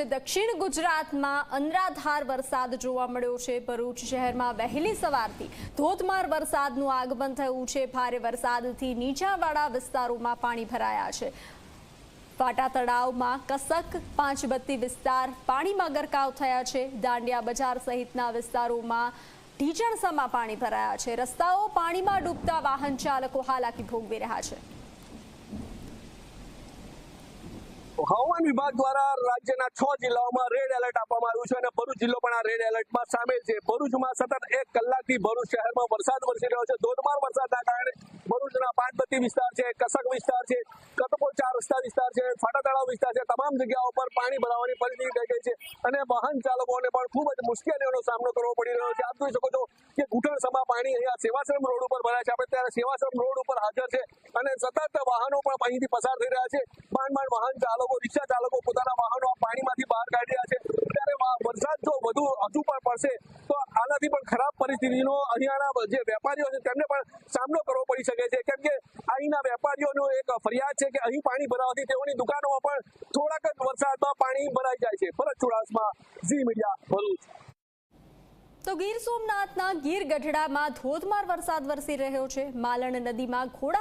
દક્ષિણ ગુજરાતમાં અનરાધાર વરસાદ જોવા મળ્યો છે. ભરૂચ શહેરમાં વહેલી સવારથી ધોધમાર વરસાદનું આગમન થયું છે. ભારે વરસાદથી નીચાવાળા વિસ્તારોમાં પાણી ભરાયા છે. પાટા તળાવમાં કસક, પાંચબત્તી વિસ્તાર પાણીમાં ગરકાવ થયા છે. દાંડિયા બજાર સહિતના વિસ્તારોમાં ઢીચણસામાં પાણી ભરાયા છે. રસ્તાઓ પાણીમાં ડૂબતા વાહન ચાલકો હાલાકી ભોગવી રહ્યા છે. હવામાન વિભાગ દ્વારા રાજ્યના છ જિલ્લાઓમાં રેડ એલર્ટ આપવામાં આવ્યું છે અને ભરૂચ જિલ્લો પણ આ રેડ એલર્ટમાં સામેલ છે. ભરૂચમાં સતત એક કલાકથી ભરૂચ શહેરમાં વરસાદ વરસી રહ્યો છે. ધોધમાર વરસાદના કારણે ભરૂચના પાંચબત્તી વિસ્તાર છે, કસક વિસ્તાર છે કતપોર ચાર રસ્તા વિસ્તાર છે, ફાટા તળાવ વિસ્તાર છે. તમામ જગ્યાઓ પર પાણી ભરાવાની પરિસ્થિતિ થઈ ગઈ છે અને વાહન ચાલકોને પણ ખૂબ જ મુશ્કેલીઓનો સામનો કરવો પડી રહ્યો છે. આપ જોઈ શકો છો કે ઘૂંટણસમા પાણી અહીંયા સેવાશ્રમ રોડ ઉપર ભરાય છે. આપણે ત્યારે સેવાશ્રમ રોડ ઉપર હાજર છે અને સતત વાહનો પણ અહીંથી પસાર થઈ રહ્યા છે. માંડ માંડ વાહન ચાલકો, રિક્ષા ચાલકો પોતાના વાહનો પાણીમાંથી બહાર કાઢી રહ્યા છે. ત્યારે વરસાદ જો વધુ હજુ પણ પડશે, તો આનાથી પણ ખરાબ પરિસ્થિતિનો અહીંયાના જે વેપારીઓ છે તેમને પણ સામનો કરવો પડી શકે છે. કેમ કે અહીંના વેપારીઓનો એક ફરિયાદ છે કે અહીં પાણી ભરાવાથી તેઓની દુકાનોમાં પણ થોડાક જ વરસાદમાં પાણી ભરાઈ જાય છે. Bharat Chudasama, Zee media Bharuch. તો ગીર સોમનાથના ગીર ગઢડામાં ધોધમાર વરસાદ વરસી રહ્યો છે. માલણ નદીમાં ઘોડા